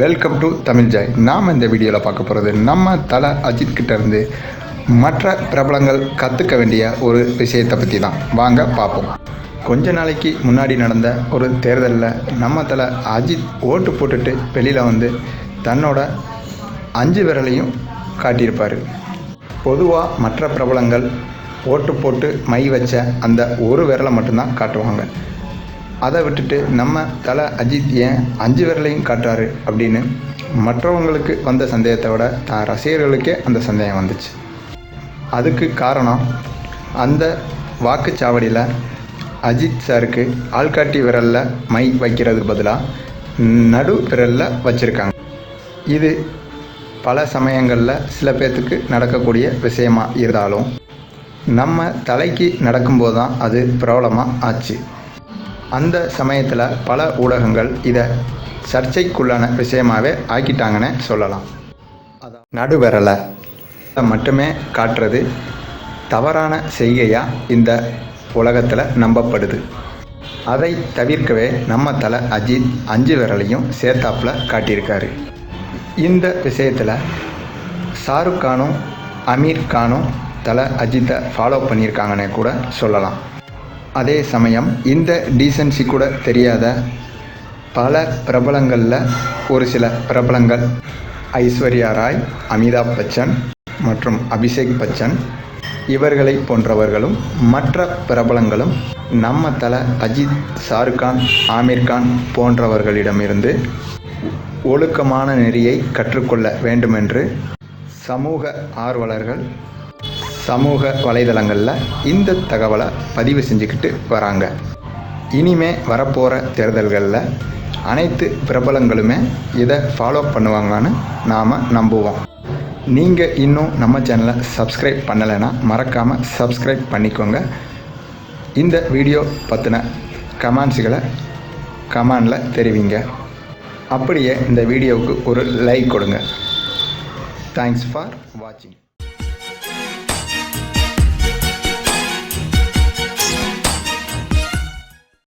Welcome to Tamil Joy நாம் இந்த வீடியோவில் பார்க்க போகிறது நம்ம தலை அஜித் கிட்டேருந்து மற்ற பிரபலங்கள் கற்றுக்க வேண்டிய ஒரு விஷயத்தை பற்றி தான் வாங்க பார்ப்போம். கொஞ்ச நாளைக்கு முன்னாடி நடந்த ஒரு தேர்தலில் நம்ம தலை அஜித் ஓட்டு போட்டுட்டு வெளியில் வந்து தன்னோட அஞ்சு விரலையும் காட்டியிருப்பார். பொதுவாக மற்ற பிரபலங்கள் ஓட்டு போட்டு மை வச்ச அந்த ஒரு விரலை மட்டும்தான் காட்டுவாங்க. அதை விட்டுட்டு நம்ம தலை அஜித் ஏன் அஞ்சு விரலையும் காட்டுறாரு அப்படின்னு மற்றவங்களுக்கு வந்த சந்தேகத்தை விட தான் ரசிகர்களுக்கே அந்த சந்தேகம் வந்துச்சு. அதுக்கு காரணம் அந்த வாக்குச்சாவடியில் அஜித் சாருக்கு ஆள்காட்டி விரலில் மை வைக்கிறதுக்கு பதிலாக நடு விரலில் வச்சுருக்காங்க. இது பல சமயங்களில் சில பேர்த்துக்கு நடக்கக்கூடிய விஷயமா இருந்தாலும் நம்ம தலைக்கு நடக்கும்போது தான் அது பிரபலமாக ஆச்சு. அந்த சமயத்தில் பல ஊடகங்கள் இதை சர்ச்சைக்குள்ளான விஷயமாகவே ஆக்கிட்டாங்கன்னு சொல்லலாம். அதான் நடுவிரலை மட்டுமே காட்டுறது தவறான செய்கையாக இந்த உலகத்தில் நம்பப்படுது. அதை தவிர்க்கவே நம்ம தலை அஜித் அஞ்சு விரலையும் சேர்த்தாப்பில் காட்டியிருக்காரு. இந்த விஷயத்தில் ஷாருக் கானும் அமீர் கானும் தலை அஜித்தை ஃபாலோ பண்ணியிருக்காங்கன்னே கூட சொல்லலாம். அதே சமயம் இந்த டீசன்சி கூட தெரியாத பல பிரபலங்களில் ஒரு சில பிரபலங்கள் ஐஸ்வர்யா ராய் அமிதாப் பச்சன் மற்றும் அபிஷேக் பச்சன் இவர்களை போன்றவர்களும் மற்ற பிரபலங்களும் நம்ம தலை அஜித் ஷாருக்கான் ஆமீர்கான் போன்றவர்களிடமிருந்து ஒழுக்கமான நெறியை கற்றுக்கொள்ள வேண்டுமென்று சமூக ஆர்வலர்கள் சமூக வலைதளங்களில் இந்த தகவலை பதிவு செஞ்சுக்கிட்டு வராங்க. இனிமே வரப்போகிற தேர்தல்களில் அனைத்து பிரபலங்களுமே இதை ஃபாலோ பண்ணுவாங்கன்னு நாம் நம்புவோம். நீங்கள் இன்னும் நம்ம சேனலை சப்ஸ்கிரைப் பண்ணலைன்னா மறக்காமல் சப்ஸ்கிரைப் பண்ணிக்கோங்க. இந்த வீடியோ பற்றின கமெண்ட்ஸுகளை கமெண்டில் தெரிவிங்க. அப்படியே இந்த வீடியோவுக்கு ஒரு லைக் கொடுங்க. தேங்க்ஸ் ஃபார் வாட்சிங்